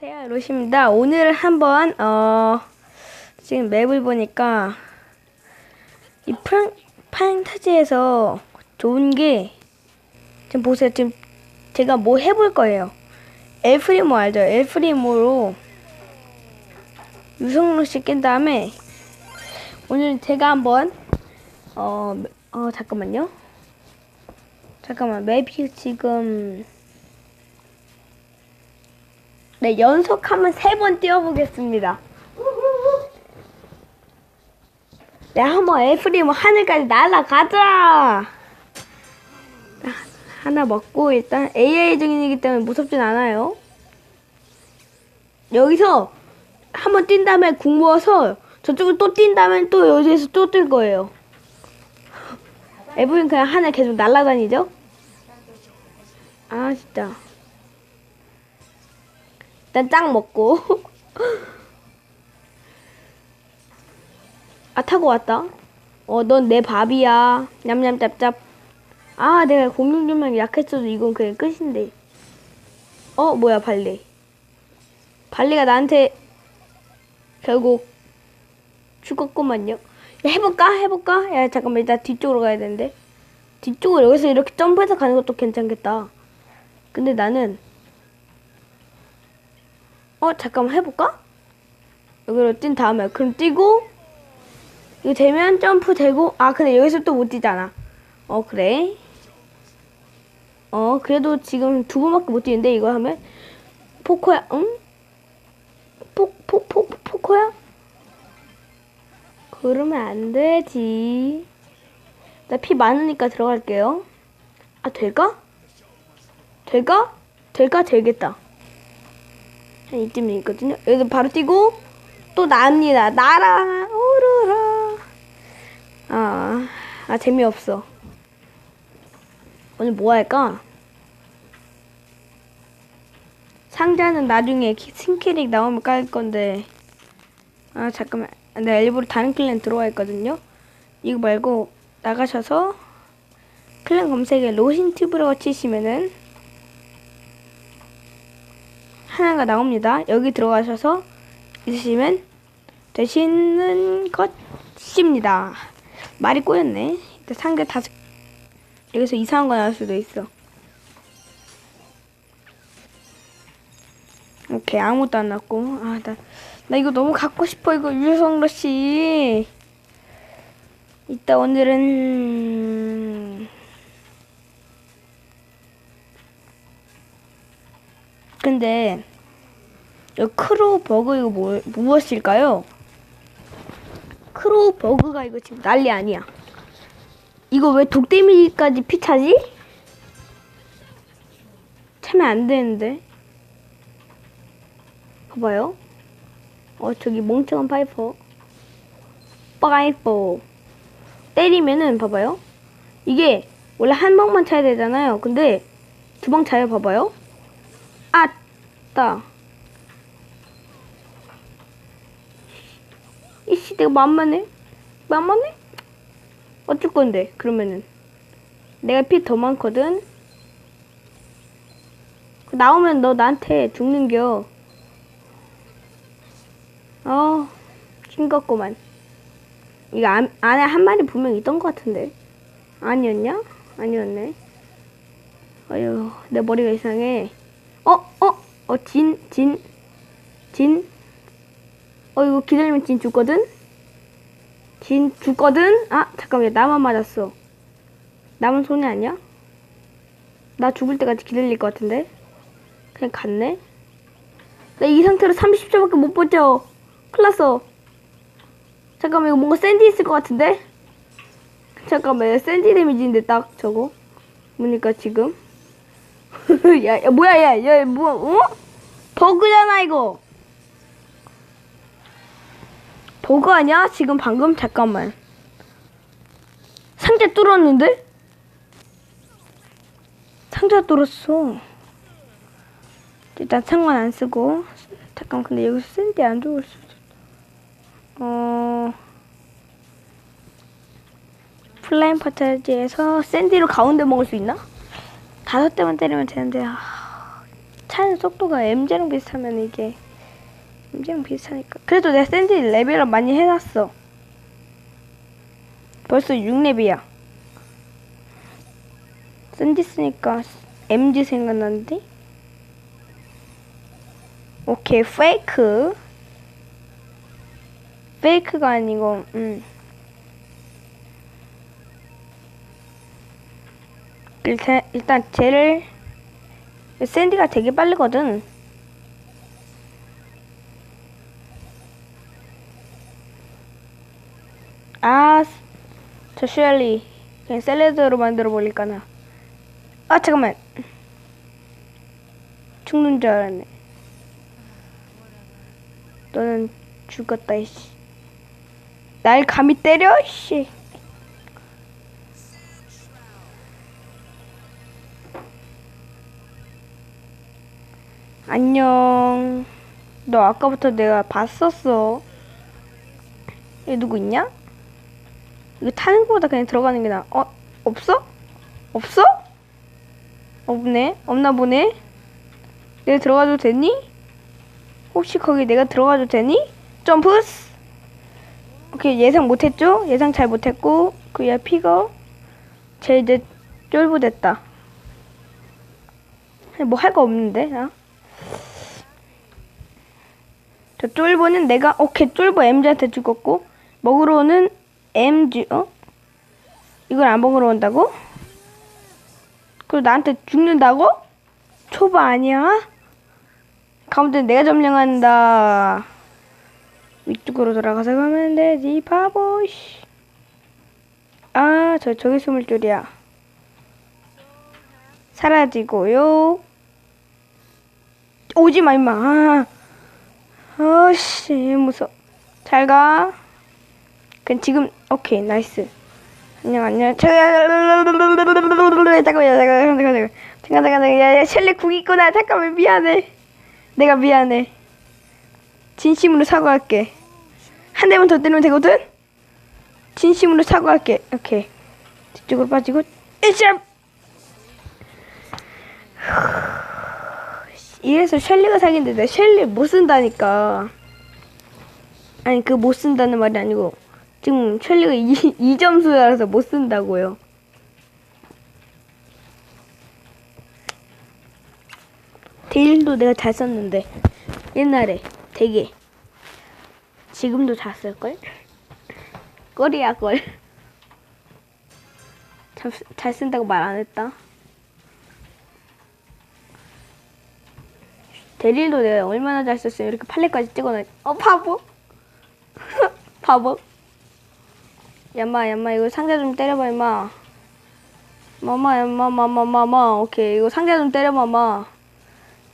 안녕하세요 로시입니다. 오늘 한번 어 지금 맵을 보니까 이 프랑 판타지에서 좋은 게 지금 보세요. 지금 제가 뭐 해볼 거예요? 엘프리모 알죠? 엘프리모로 유성로씨 깬 다음에 오늘 제가 한번 어, 어 잠깐만요. 잠깐만 맵이 지금 네, 연속 하면 세 번 뛰어보겠습니다. 네, 한번 엘프리모 하늘까지 날아가자! 하나 먹고 일단 AI 중이기 때문에 무섭진 않아요. 여기서 한번 뛴 다음에 궁 모아서 저쪽을 또 뛴 다음에 또 여기에서 또 뛸 거예요. 엘프린 그냥 하늘 계속 날아다니죠? 아, 진짜. 일단 짱 먹고. 아 타고 왔다. 어 넌 내 밥이야. 냠냠 짭짭. 아 내가 공룡좀만 약했어도 이건 그냥 끝인데. 어 뭐야 발리 발리가 나한테 결국 죽었구만요. 야, 해볼까? 해볼까? 야 잠깐만 일단 뒤쪽으로 가야 되는데. 뒤쪽으로 여기서 이렇게 점프해서 가는 것도 괜찮겠다. 근데 나는 어 잠깐만 해볼까? 여기로 뛴 다음에 그럼 뛰고 이거 되면 점프 되고 아 근데 여기서 또 못 뛰잖아 어 그래 어 그래도 지금 두 번밖에 못 뛰는데 이거 하면 포코야 응? 포 포 포 포코야? 그러면 안 되지 나 피 많으니까 들어갈게요 아 될까? 될까? 될까? 되겠다 한 이쯤에 있거든요. 여기서 바로 뛰고 또 납니다. 날아 오르라. 아, 아 재미없어. 오늘 뭐 할까? 상자는 나중에 키- 신캐릭 나오면 깔 건데. 아 잠깐만. 내가 일부러 다른 클랜 들어와 있거든요. 이거 말고 나가셔서 클랜 검색에 로신 튜브라고 치시면은 하나가 나옵니다. 여기 들어가셔서 있으시면 되시는 것입니다. 말이 꼬였네. 일단 상대 다섯 여기서 이상한 거 나올 수도 있어. 오케이 아무것도 안 났고 아나나 이거 너무 갖고 싶어 이거 유성로 씨. 이따 오늘은 근데 이 크로우 버그 이거 뭐, 무엇일까요? 크로우 버그가 이거 지금 난리 아니야. 이거 왜 독데미지까지 피차지? 차면 안 되는데. 봐봐요. 어 저기 멍청한 파이퍼. 파이퍼. 때리면은 봐봐요. 이게 원래 한 방만 차야 되잖아요. 근데 두 방 차요. 봐봐요. 아따. 이씨 내가 만만해? 만만해? 어쩔 건데 그러면은 내가 피 더 많거든. 나오면 너 나한테 죽는겨. 어, 싱겁구만. 이거 안, 안에 한 마리 분명 있던 것 같은데. 아니었냐? 아니었네. 어휴, 내 머리가 이상해. 어, 어, 어, 진, 진, 진. 어, 이거 기다리면 진 죽거든? 진 죽거든? 아, 잠깐만, 나만 맞았어. 남은 손해 아니야? 나 죽을 때까지 기다릴 것 같은데? 그냥 갔네? 나 이 상태로 30초밖에 못 버텨. 큰일 났어. 잠깐만, 이거 뭔가 샌디 있을 것 같은데? 잠깐만, 샌디 데미지인데 딱 저거. 보니까 지금. 야, 야, 뭐야, 야, 야, 뭐, 어? 버그잖아, 이거. 버그 아니야? 지금 방금? 잠깐만. 상자 뚫었는데? 상자 뚫었어. 일단 상관 안 쓰고. 잠깐, 근데 여기서 샌디 안 좋을 수도 있다. 어. 플라잉 파타지에서 샌디로 가운데 먹을 수 있나? 다섯 대만 때리면 되는데, 아, 차는 속도가 MJ랑 비슷하면 이게 MJ랑 비슷하니까. 그래도 내 샌디 레벨업 많이 해놨어. 벌써 6렙이야. 샌디 쓰니까 MG 생각나는데? 오케이 페이크. 페이크가 아니고 음 일단 일단 쟤를 샌디가 되게 빠르거든. 아, 저 슈얼리 그냥 샐러드로 만들어 버릴까나. 아 잠깐만. 죽는 줄 알았네. 너는 죽었다 이씨. 날 감히 때려 씨. 안녕. 너 아까부터 내가 봤었어. 여기 누구 있냐? 이거 타는 거보다 그냥 들어가는 게 나아. 어? 없어? 없어? 없네. 없나 보네. 내가 들어가도 되니? 혹시 거기 내가 들어가도 되니? 점프스. 오케이 예상 못했죠? 예상 잘 못했고 그야 피가 쟤 이제 쫄보됐다. 뭐 할 거 없는데 나? 저 쫄보는 내가 오케이 쫄보 MG한테 죽었고 먹으러 오는 MG 어? 이걸 안 먹으러 온다고? 그리고 나한테 죽는다고? 초보 아니야? 가운데 내가 점령한다 위쪽으로 돌아가서 가면 되지 바보 씨. 아 저 저기 숨을 줄이야 사라지고요 오지마 임마 아. 아씨 무서워. 잘가. 그 지금 오케이 나이스. 안녕 안녕. 잠깐 잠깐만 잠깐 잠깐 잠깐 잠깐 잠깐 야야 셸리 궁 있구나. 잠깐만 미안해. 내가 미안해. 진심으로 사과할게. 한 대만 더 때리면 되거든? 진심으로 사과할게. 오케이. 뒤쪽으로 빠지고. 으쌰 이래서 셸리가 사기인데 내가 셸리 못 쓴다니까. 아니 그 못 쓴다는 말이 아니고 지금 셸리가 2, 2점수라서 못 쓴다고요. 데일도 내가 잘 썼는데 옛날에 되게 지금도 잘 쓸걸? 꼴이야 꼴. 잘, 잘 쓴다고 말 안 했다. 데릴도 내가 얼마나 잘 썼으면 이렇게 팔레까지 찍어놔. 어 바보. 바보. 야마 야마 이거 상자 좀 때려봐 임마. 마마 야마 마마 마마 오케이 이거 상자 좀 때려봐 마.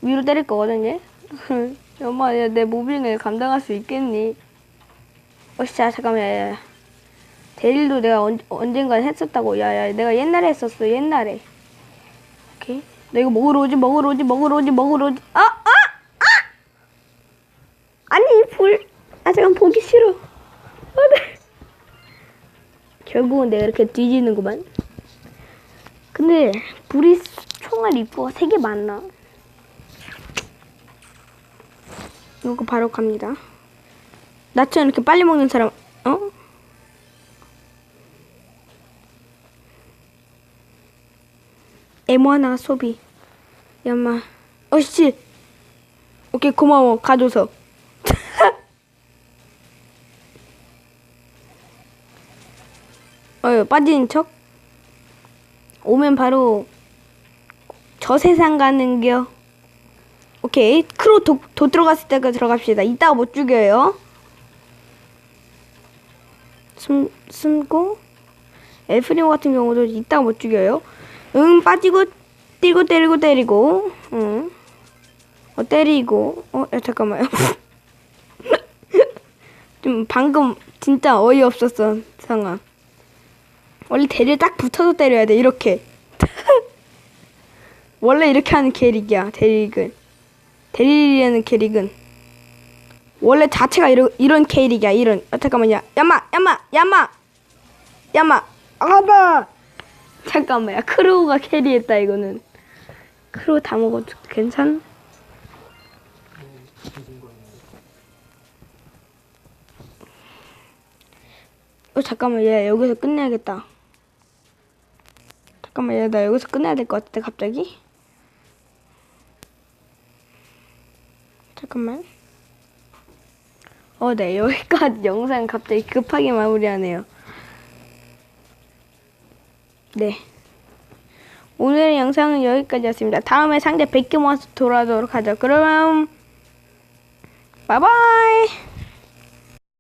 위로 때릴 거거든 얘. 엄마 야 내 무빙을 감당할 수 있겠니? 어씨야 잠깐만 야 야. 데릴도 내가 언, 언젠가 했었다고 야 야 내가 옛날에 했었어 옛날에. 오케이. 너 이거 먹으러 오지 먹으러 오지 먹으러 오지 먹으러 오지! 아! 아니 불 아 잠깐 보기 싫어. 아, 네. 결국은 내가 이렇게 뒤지는구만. 근데 불이 총알 입구가 세개 맞나? 이거 바로 갑니다. 나처럼 이렇게 빨리 먹는 사람 어? 에모 하나 소비. 야마. 어씨. 오케이 고마워. 가줘서 빠진 척? 오면 바로 저 세상 가는겨. 오케이. 크로 도, 도 들어갔을 때가 들어갑시다. 이따가 못 죽여요. 숨, 숨고. 엘프리오 같은 경우도 이따가 못 죽여요. 응 빠지고 때리고 때리고 때리고. 응. 어 때리고. 어 야, 잠깐만요. 좀 방금 진짜 어이없었어 상황 원래 대를 딱 붙어서 때려야 돼 이렇게. 원래 이렇게 하는 캐릭이야 대릭은. 대릭이라는 캐릭은. 원래 자체가 이런 이런 캐릭이야 이런. 아 잠깐만요. 야마 야마 야마! 야마! 아봐 잠깐만요. 크로우가 캐리했다 이거는. 크로우 다 먹어도 괜찮. 어 잠깐만. 얘 여기서 끝내야겠다. 잠깐만 얘 나 여기서 끝내야 될 것 같은데 갑자기. 잠깐만. 어, 네 여기까지 영상 갑자기 급하게 마무리하네요. 네. 오늘의 영상은 여기까지였습니다. 다음에 상대 100개 모아서 돌아오도록 하죠. 그럼 바이바이.